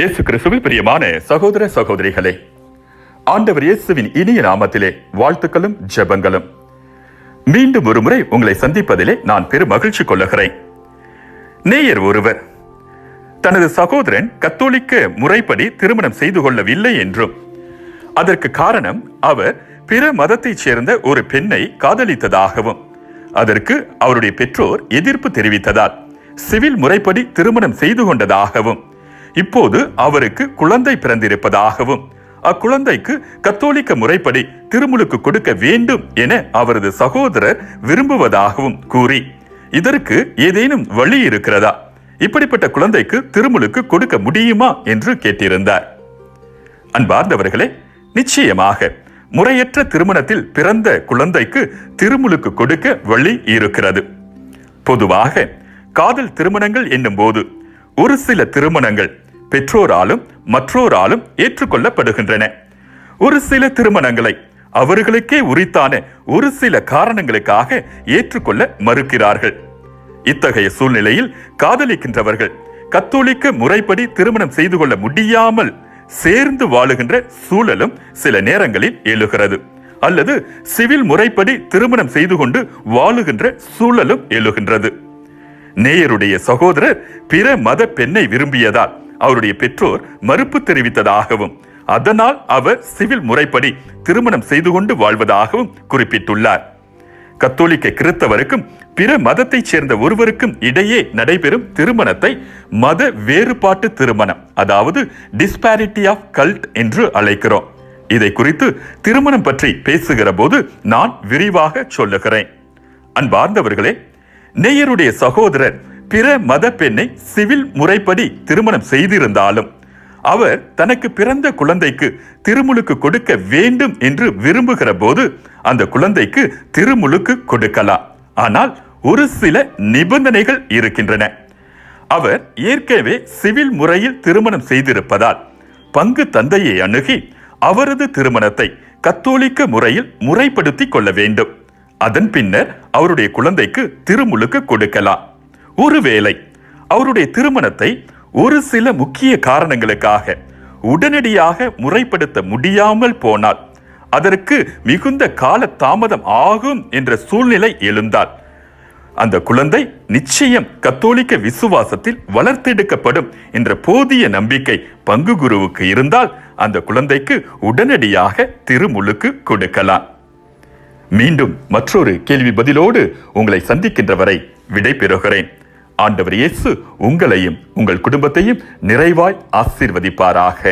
இயேசு கிறிஸ்துவில் பிரியமான சகோதர சகோதரிகளே ஆண்டவர் இயேசுவின் இனிய நாமத்திலே வாழ்த்துக்களும் ஜெபங்களும். மீண்டும் ஒருமுறை உங்களை சந்திப்பதிலே நான் பெரும் மகிழ்ச்சி கொள்ளுகிறேன். நேயர் ஒருவர் தனது சகோதரன் கத்தோலிக்க முறைப்படி திருமணம் செய்து கொள்ளவில்லை என்றும் அதற்கு காரணம் அவர் பிற மதத்தைச் சேர்ந்த ஒரு பெண்ணை காதலித்ததாகவும் அதற்கு அவருடைய பெற்றோர் எதிர்ப்பு தெரிவித்ததால் சிவில் முறைப்படி திருமணம் செய்து கொண்டதாகவும். இப்போது அவருக்கு குழந்தை பிறந்திருப்பதாகவும் அக்குழந்தைக்கு கத்தோலிக்க முறைப்படி திருமுழுக்கு கொடுக்க வேண்டும் என அவரது சகோதரர் விரும்புவதாகவும் கூறி இதற்கு ஏதேனும் வழி இருக்கிறதா? இப்படிப்பட்ட குழந்தைக்கு திருமுழுக்கு கொடுக்க முடியுமா என்று கேட்டிருந்தார். அன்பார்ந்தவர்களே நிச்சயமாக முறையற்ற திருமணத்தில் பிறந்த குழந்தைக்கு திருமுழுக்கு கொடுக்க வழி இருக்கிறது. பொதுவாக காதல் திருமணங்கள் என்னும் போது ஒரு சில திருமணங்கள் பெற்றோராலும் மற்றோராலும் ஏற்றுக்கொள்ளப்படுகின்றன. ஒரு சில திருமணங்களை அவர்களுக்கே உரித்தான ஒரு சில காரணங்களுக்காக ஏற்றுக்கொள்ள மறுக்கிறார்கள். இத்தகைய சூழ்நிலையில் காதலிக்கின்றவர்கள் கத்தோலிக்க முறைப்படி திருமணம் செய்து கொள்ள முடியாமல் சேர்ந்து வாழுகின்ற சூழலும் சில நேரங்களில் எழுகிறது. அல்லது சிவில் முறைப்படி திருமணம் செய்து கொண்டு வாழுகின்ற சூழலும் எழுகின்றது. நேயருடைய சகோதரர் பிற மத பெண்ணை விரும்பியதால் அவருடைய பெற்றோர் மறுப்பு தெரிவித்ததாகவும் அதனால் அவர் சிவில் முறைப்படி திருமணம் செய்து கொண்டு வாழ்வதாகவும் குறிப்பிட்டுள்ளார். கத்தோலிக்க கிறித்தவருக்கும் பிற மதத்தைச் சேர்ந்த ஒருவருக்கும் இடையே நடைபெறும் திருமணத்தை மத வேறுபாட்டு திருமணம் அதாவது டிஸ்பாரிட்டி ஆஃப் கல்ட் என்று அழைக்கிறோம். இதை குறித்து திருமணம் பற்றி பேசுகிற போது நான் விரிவாக சொல்லுகிறேன். அன்பார்ந்தவர்களே நேயருடைய சகோதரர் பிற மத பெண்ணை சிவில் முறைப்படி திருமணம் செய்திருந்தாலும் அவர் தனக்கு பிறந்த குழந்தைக்கு திருமுழுக்கு கொடுக்க வேண்டும் என்று விரும்புகிற போது அந்த குழந்தைக்கு திருமுழுக்கு கொடுக்கலாம். ஆனால் ஒரு சில நிபந்தனைகள் இருக்கின்றன. அவர் ஏற்கனவே சிவில் முறையில் திருமணம் செய்திருப்பதால் பங்கு தந்தையை அணுகி அவரது திருமணத்தை கத்தோலிக்க முறையில் முறைப்படுத்திக் கொள்ள வேண்டும். அதன் பின்னர் அவருடைய குழந்தைக்கு திருமுழுக்கு கொடுக்கலாம். ஒருவேளை அவருடைய திருமணத்தை ஒரு சில முக்கிய காரணங்களுக்காக உடனடியாக முறைப்படுத்த முடியாமல் போனால் அதற்கு மிகுந்த கால தாமதம் ஆகும் என்ற சூழ்நிலை எழுந்தால் அந்த குழந்தை நிச்சயம் கத்தோலிக்க விசுவாசத்தில் வளர்த்தெடுக்கப்படும் என்ற போதிய நம்பிக்கை பங்கு குருவுக்கு இருந்தால் அந்த குழந்தைக்கு உடனடியாக திருமுழுக்கு கொடுக்கலாம். மீண்டும் மற்றொரு கேள்வி பதிலோடு உங்களை சந்திக்கின்ற வரை விடை பெறுகிறேன் ஆண்டவர் இயேசு உங்களையும் உங்கள் குடும்பத்தையும் நிறைவாய் ஆசீர்வதிப்பாராக.